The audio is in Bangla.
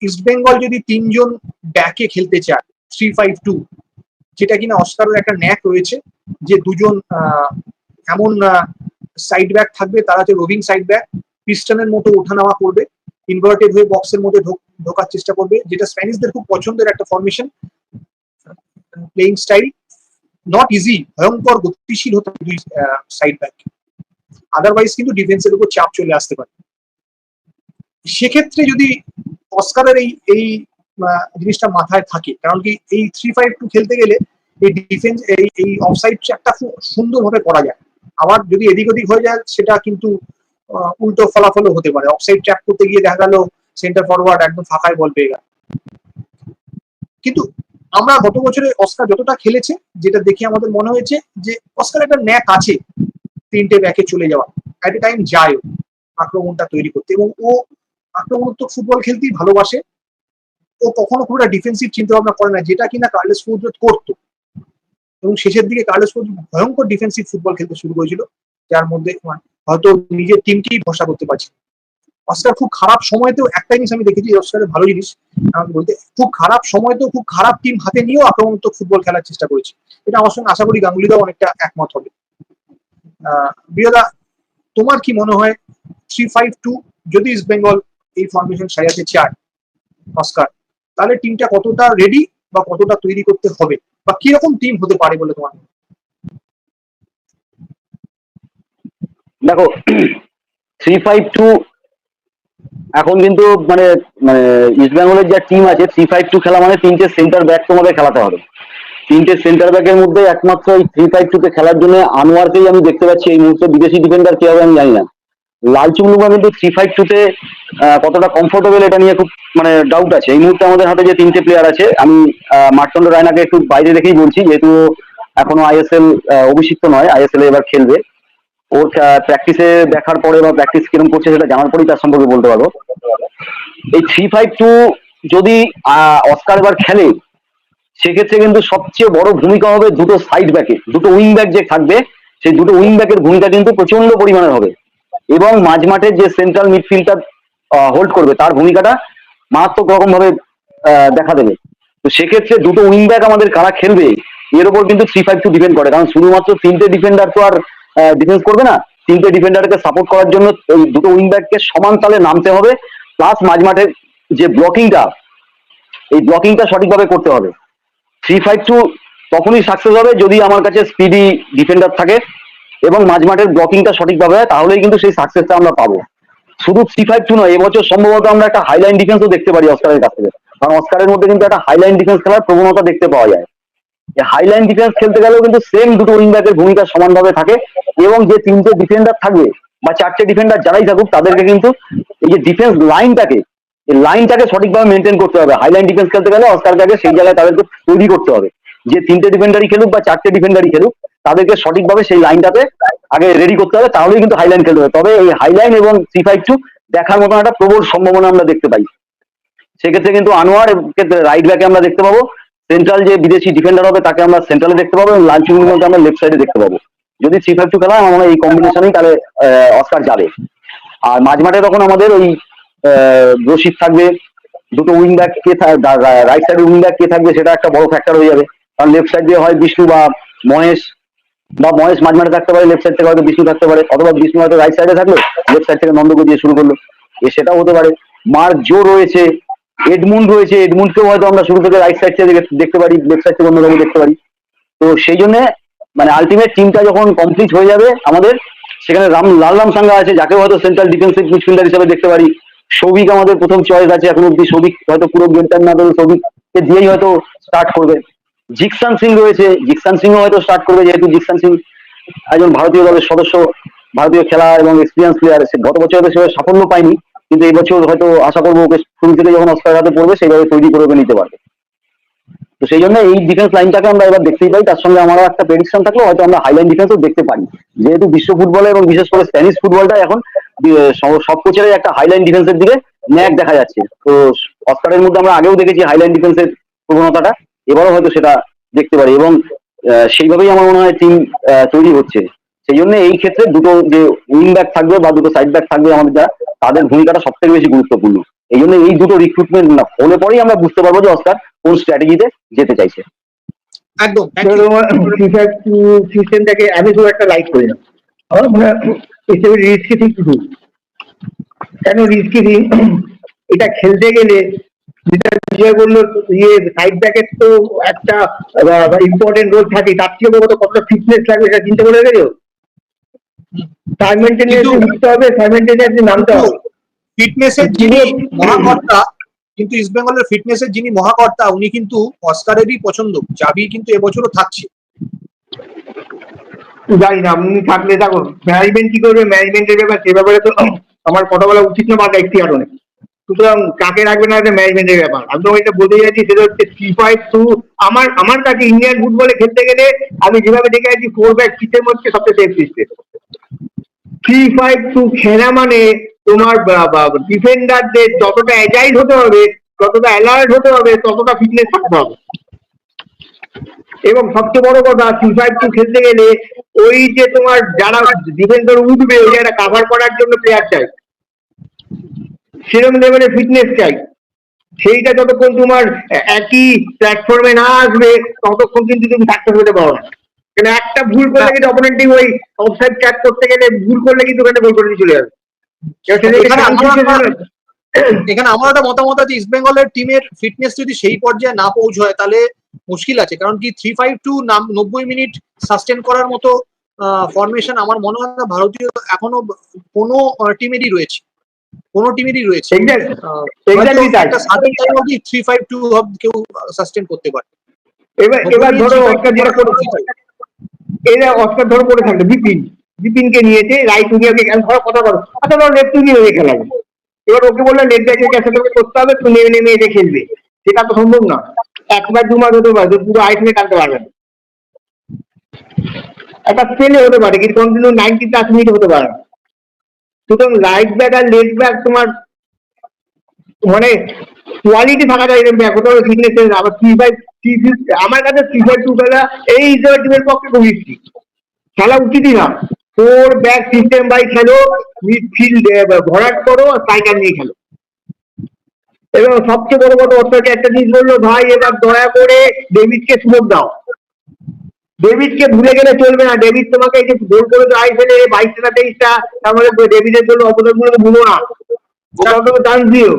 ইস্ট বেঙ্গল যদি তিনজন ব্যাকে খেলতে চায় থ্রি ফাইভ টু যেটা কিনা অস্কারের একটা ন্যাক রয়েছে, যে দুজন এমন সাইড ব্যাক থাকবে, তারা হচ্ছে রোভিং সাইড ব্যাক পিস্টনের মতো ওঠানামা করবে ইনভার্টেড হয়ে বক্সের মধ্যে ঢোক- ঢোকার চেষ্টা করবে, যেটা স্প্যানিশদের খুব পছন্দের একটা formation playing style not easy ভয়ঙ্কর, গতিশীল হতে দুই সাইড ব্যাক আদারওয়াইজ কিন্তু ডিফেন্সের উপর চাপ চলে আসতে পারে। সেক্ষেত্রে যদি অস্কারের এই এই জিনিসটা মাথায় থাকে। কারণ কি এই থ্রি ফাইভ টু খেলতে গেলে এই ডিফেন্স এই এই অফসাইড খুব সুন্দরভাবে করা যায়। আবার যদি এদিক ওদিক হয়ে যায়, সেটা কিন্তু উল্টো ফলাফলও হতে পারে। অফসাইড ট্র্যাক করতে গিয়ে দেখা গেল সেন্টার ফরওয়ার্ড একদম ফাঁকায় বল পেয়ে গেল। কিন্তু আমরা গত বছরে অস্কার যতটা খেলেছে, যেটা দেখে আমাদের মনে হয়েছে যে অস্কার একটা ন্যাক আছে তিনটে ব্যাকে চলে যাওয়া অ্যাট এ টাইম যায় আক্রমণটা তৈরি করতে। এবং ও আক্রমণাত্মক ফুটবল খেলতেই ভালোবাসে। ও কখনো খুব একটা ডিফেন্সিভ চিন্তা ভাবনা করে না যেটা কিনা কার্লেস ফুটবল করতো। এবং শেষের দিকে কার্লেস ফুটবল ভয়ঙ্কর ডিফেন্সিভ ফুটবল খেলতে শুরু করেছিল যার মধ্যে মানে হয়তো নিজের টিমকেই ভরসা করতে পারছে অস্কার খুব খারাপ সময়তেও একটা জিনিস আমি দেখেছি অস্কারের ভালো জিনিস বলতে খুব খারাপ সময়তেও খুব খারাপ টিম হাতে নিয়েও আক্রমণাত্মক ফুটবল খেলার চেষ্টা করেছে। এটা আমার সঙ্গে আশা করি গাঙ্গুলিদাও অনেকটা একমত হবে। আহ, বিয়লা তোমার কি মনে হয়? থ্রি ফাইভ টু যদি ইস্ট বেঙ্গল এই ফরমেশন সাজাতে চায়। অস্কার তাহলে টিমটা কতটা রেডি বা কতটা তৈরি করতে হবে বা কীরকম টিম হতে পারে বলে তোমার দেখো থ্রি ফাইভ টু এখন কিন্তু মানে মানে ইস্ট বেঙ্গলের যা টিম আছে থ্রি ফাইভ টু খেলা মানে তিনটে সেন্টার ব্যাক তোমাদের খেলাতে হবে। তিনটে সেন্টার ব্যাকের মধ্যে একমাত্র এই থ্রি ফাইভ টুতে খেলার জন্য আনোয়ারকেই আমি দেখতে পাচ্ছি এই মুহূর্তে বিদেশি ডিফেন্ডার কে হবে আমি জানি না। লালচুমলুকা কিন্তু থ্রি ফাইভ টুতে কতটা কমফোর্টেবল এটা নিয়ে খুব মানে ডাউট আছে। এই মুহূর্তে আমাদের হাতে যে তিনটে প্লেয়ার আছে, আমি মার্তণ্ড রায়নাকে একটু বাইরে রেখেই বলছি, যেহেতু এখনও আইএসএল অভিষিক্ত নয় আইএসএল এবার খেলবে। ওর প্র্যাকটিসে দেখার পরে বা প্র্যাকটিস কীরকম করছে সেটা জানার পরেই তার সম্পর্কে বলতে পারব। এই থ্রি ফাইভ টু যদি অস্কার এবার খেলে, সেক্ষেত্রে কিন্তু সবচেয়ে বড় ভূমিকা হবে দুটো সাইড ব্যাকে দুটো উইং ব্যাক যে থাকবে, সেই দুটো উইং ব্যাকের ভূমিকা কিন্তু প্রচণ্ড পরিমাণে হবে। এবং মাঝ মাঠের যে সেন্ট্রাল মিডফিল্ডটা হোল্ড করবে, তার ভূমিকাটা মারাত্মক রকম ভাবে দেখা দেবে। তো সেক্ষেত্রে দুটো উইং ব্যাক আমাদের কারা খেলবে, এর উপর কিন্তু থ্রি ফাইভ টু ডিপেন্ড করে। কারণ শুধুমাত্র তিনটে ডিফেন্ডার তো আর ডিফেন্স করবে না। তিনটে ডিফেন্ডারকে সাপোর্ট করার জন্য ওই দুটো উইং ব্যাককে সমান তালে নামতে হবে প্লাস মাঝ মাঠের যে ব্লকিংটা এই ব্লকিংটা সঠিকভাবে করতে হবে। থ্রি ফাইভ টু তখনই সাকসেস হবে যদি আমার কাছে স্পিডি ডিফেন্ডার থাকে। এবং মাঝ মাঠের ব্লকিংটা সঠিকভাবে হয়, তাহলেই কিন্তু সেই সাকসেসটা আমরা পাবো। শুধু থ্রি ফাইভ টু নয়, এবছর সম্ভবত আমরা একটা হাইলাইন ডিফেন্সও দেখতে পারি অস্কারের কাছ থেকে। কারণ অস্কারের মধ্যে কিন্তু একটা হাইলাইন ডিফেন্স খেলার প্রবণতা দেখতে পাওয়া যায়। যে হাইলাইন ডিফেন্স খেলতে গেলেও কিন্তু সেম দুটো উইং ব্যাকের ভূমিকা সমানভাবে থাকে এবং যে তিনটে ডিফেন্ডার থাকবে বা চারটে ডিফেন্ডার যারাই থাকুক, তাদেরকে কিন্তু এই যে ডিফেন্স লাইনটাকে এই লাইনটাকে সঠিকভাবে মেনটেন করতে হবে। হাইলাইন ডিফেন্স খেলতে গেলে অস্কারকে আগে সেই জায়গায় তাদেরকে তৈরি করতে হবে। যে তিনটে ডিফেন্ডারই খেলুক বা চারটে ডিফেন্ডারই খেলুক, তাদেরকে সঠিকভাবে সেই লাইনটাতে আগে রেডি করতে হবে, তাহলেই কিন্তু হাইলাইন খেলতে হবে। তবে এই হাইলাইন এবং থ্রি ফাইভ টু দেখার মতন একটা প্রবল সম্ভাবনা আমরা দেখতে পাই। সেক্ষেত্রে কিন্তু আনোয়ার রাইট ব্যাকে আমরা দেখতে পাবো। সেন্ট্রাল যে বিদেশি ডিফেন্ডার হবে, তাকে আমরা সেন্ট্রালে দেখতে পাবো এবং লালচুমির মধ্যে আমরা লেফট সাইডে দেখতে পাবো। যদি থ্রি ফাইভ টু খেলা আমার এই কম্বিনেশনেই তাহলে অস্কার যাবে। আর মাঝ মাঠে তখন আমাদের ওই রশিদ থাকবে। দুটো উইং ব্যাক কে রাইট সাইডে উইং ব্যাক কে থাকবে, সেটা একটা বড় ফ্যাক্টর হয়ে যাবে। কারণ লেফট সাইড দিয়ে হয় বিষ্ণু বা মহেশ বা মহেশ মাঝ মাঠে থাকতে পারে লেফট সাইড থেকে হয়তো বিষ্ণু থাকতে পারে, অথবা বিষ্ণু হয়তো রাইট সাইডে থাকল লেফট সাইড থেকে নন্দকে দিয়ে শুরু করল, এ সেটাও হতে পারে। মার্ক জো রয়েছে, এডমুন্ড রয়েছে, এডমুন্ডকেও হয়তো আমরা শুরু থেকে রাইট সাইড থেকে দেখতে পারি লেফট সাইড থেকে অন্যভাবে দেখতে পারি। তো সেই জন্য মানে আলটিমেট টিমটা যখন কমপ্লিট হয়ে যাবে আমাদের, সেখানে রাম লাল রাম সাঙ্গা আছে যাকে হয়তো সেন্ট্রাল ডিফেন্সিভ মিডফিল্ডার হিসেবে দেখতে পারি। সৌভিক আমাদের প্রথম চয়েস আছে, এখন অব্দি সৌভিক হয়তো পুরো গেম টাইম না ধরে সৌভিককে দিয়েই হয়তো স্টার্ট করবে। জিকসান সিং রয়েছে। জিকসান সিংও হয়তো স্টার্ট করবে, যেহেতু জিকসান সিং একজন ভারতীয় দলের সদস্য, ভারতীয় খেলা এবং এক্সপিরিয়েন্স প্লেয়ার গত বছর হয়তো সেভাবে সাফল্য পায়নি, কিন্তু এই বছর হয়তো আশা করব ওকে শুরু থেকে যখন অস্কার হাতে পড়বে সেইভাবে তৈরি করে নিতে পারবে। তো সেই জন্য এই ডিফেন্স লাইনটাকে আমরা এবার দেখতেই পাই। তার সঙ্গে আমারও একটা প্রেডিকশন থাকলে, হয়তো আমরা হাইলাইন ডিফেন্সও দেখতে পারি। যেহেতু বিশ্ব ফুটবলে এবং বিশেষ করে স্প্যানিশ ফুটবলটা এখন সব- কোচেরই একটা হাইলাইন ডিফেন্সের দিকে ন্যাক দেখা যাচ্ছে। তো অস্কারের মধ্যে আমরা আগেও দেখেছি হাইলাইন ডিফেন্সের প্রবণতাটা। এবারও হয়তো সেটা দেখতে পারি এবং আহ, সেইভাবেই আমার মনে হয় টিম তৈরি হচ্ছে। সেই জন্য এই ক্ষেত্রে দুটো যে উইং ব্যাক থাকবে বা দুটো সাইড ব্যাক থাকবে আমাদের যারা তাদের ভূমিকাটা সব থেকে বেশি গুরুত্বপূর্ণ। এই জন্য এই দুটো রিক্রুটমেন্ট না হলে পরেই আমরা বুঝতে পারব যে অস্কার কোন স্ট্র্যাটেজিতে যেতে চাইছে। একদম সিস্টেমটাকে আমি একটা লাইক করি না। আমার মনে হয় রিস্কি থিং কেন রিস্কি থিং এটা খেলতে গেলে যেটা বিজয় বলল ইয়ে সাইড ব্যাকের তো একটা ইম্পর্টেন্ট রোল থাকে তার থেকে বড় কতটা ফিটনেস লাগবে চিন্তা করে গেছো? সাইমেন্টেনিয়াসলি কিন্তু- উঠতে হবে সাইমেন্টেনিয়াসলি নামতে হবে। ফিটনেসের যিনি মহাকর্তা কিন্তু ইস্ট বেঙ্গলের ফিটনেসের যিনি মহাকর্তা উনি কিন্তু অস্কারেরই পছন্দ। জাবি কিন্তু এবছরও থাকছে। জানি না আপনি থাকলে দেখো ম্যানেজমেন্ট কি করবে? ম্যানেজমেন্টের ব্যাপার সে ব্যাপারে তো আমার কথা বলা উচিত না বা একটি কারণে সুতরাং কাকে রাখবে না এটা ম্যানেজমেন্টের ব্যাপার। আমি তো এটা বলতে যাচ্ছি সেটা হচ্ছে থ্রি ফাইভ টু আমার আমার কাছে ইন্ডিয়ান ফুটবলে খেলতে গেলে আমি যেভাবে দেখে আছি ফোর ব্যাক সিস্টেম হচ্ছে সবচেয়ে safe system three five two খেলা মানে তোমার ডিফেন্ডারদের যতটা অ্যাজাইল হতে হবে, যতটা অ্যালার্ট হতে হবে, ততটা ফিটনেস থাকতে হবে। এবং সবচেয়ে বড় কথা থ্রি ফাইভ টু খেলতে গেলে ওই যে তোমার যারা ডিফেন্ডার উঠবে, ওই জায়গাটা কাভার করার জন্য প্লেয়ার চাই। সেরকম লেভেলের ফিটনেস চাই। সেইটা যতক্ষণ তোমার একই প্ল্যাটফর্মে না আসবে ততক্ষণ কিন্তু তুমি সাকসেস হতে পারো না। কেন একটা ভুল করলে কিন্তু অপোনেন্ট ওই অফসাইড ট্র্যাক করতে গেলে ভুল করলে কিন্তু ওখানে গোল করে চলে যাবে। এখানে আমার একটা- মতামত আছে ইস্ট বেঙ্গলের টিমের ফিটনেস যদি সেই পর্যায়ে না পৌঁছয় তাহলে মুশকিল আছে। কারণ কি থ্রি ফাইভ টু নব্বই মিনিট সাস্টেন করার মতো ফরমেশন আমার মনে হয় না ভারতীয় এখনও কোনো টিমেরই রয়েছে। কোনো টিমেরই রয়েছে। Exactly. আহ, Exactly হয়তো তাই। একটা সার্টেন টাইম অবধি থ্রি ফাইভ টু কেউ সাস্টেন করতে পারে। এবার এবার ধরো অস্কার যেটা করে এরা অস্কার ধরো করে থাকবে বিপিন। বিপিনকে নিয়েছে রাইট উইঙ্গে ধরো কথা করো আচ্ছা ধরো লেফট উইঙ্গে হয়ে খেলাবে এবার ওকে বললে লেফট ব্যাকের কাছে তোকে করতে হবে তুমি নেমে নেমে এসে খেলবে। সেটা তো সম্ভব না। একবার দু মাস হতে পারে পুরো আইসিনে টানতে পারবে না। একটা স্পেলে হতে পারে কিন্তু কন্টিনিউ নাইনটি প্লাস মিনিট হতে পারে না। সুতরাং রাইট ব্যাক আর লেফট ব্যাক তোমার মানে কোয়ালিটি থাকা যায় এরকম ব্যাক হবে ফিটনেস আবার থ্রি বাই থ্রি আমার কাছে থ্রি বাই টু খেলা এই হিসেবে টিমের পক্ষে খুব ইস্টি খেলা উচিতই না। ফোর ব্যাক সিস্টেম বাই খেলো মিডফিল্ড ভরাট করো স্ট্রাইকার নিয়ে খেলো। এবং সবচেয়ে বড় কথা অর্থকে একটা জিনিস বলল, ভাই, এবার দয়া করে ডেভিডকে সুযোগ দাও। ডেভিডকে ভুলে গেলে চলবে না। ডেভিড তোমাকে এই যে গোল করে আই ফেলে বাইশটা না তেইশটা তার মানে ডেভিডের জন্য অপরাধ গুলোকে ভুলো না। দিও।